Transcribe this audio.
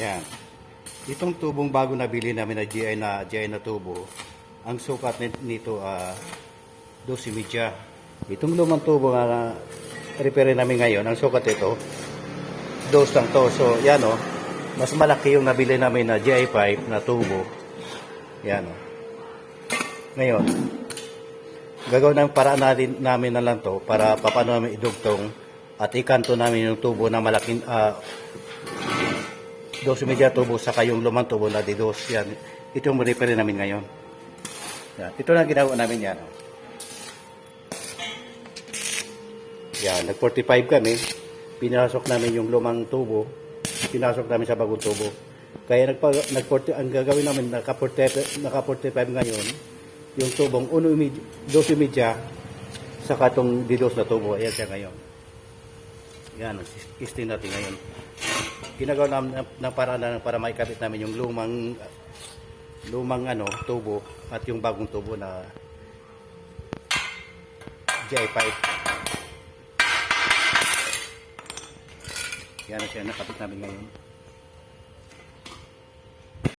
Yan. Itong tubong bago nabili namin na GI na GI na tubo, ang sukat ni- nito ah 12 media. Itong lumang tubo na repair namin ngayon, ang sukat ito dos lang to. So, yan o. Mas malaki yung nabili namin na GI pipe na tubo. Yan o. Ngayon, gagawin ng paraan natin, namin na lang to para papano namin idugtong at ikanto namin yung tubo na malaking ah, dos media tubo saka yung lumang tubo na di dos. Yan. Ito yung repair namin ngayon. Yan. Ito na ginagawa namin yan. Yan. Nag-45 kami. Pinasok namin yung lumang tubo. Pinasok namin sa bagong tubo. Kaya nagpa, nag ang gagawin namin, naka-45 naka 45 ngayon, yung tubong 1 imid- 12 media saka itong didos na tubo. Ayan siya ngayon. Yan, istin natin ngayon. Ginagawa namin ng, paraan na para maikabit namin yung lumang lumang ano, tubo at yung bagong tubo na GI pipe. Yan na siya, nakapit namin ngayon.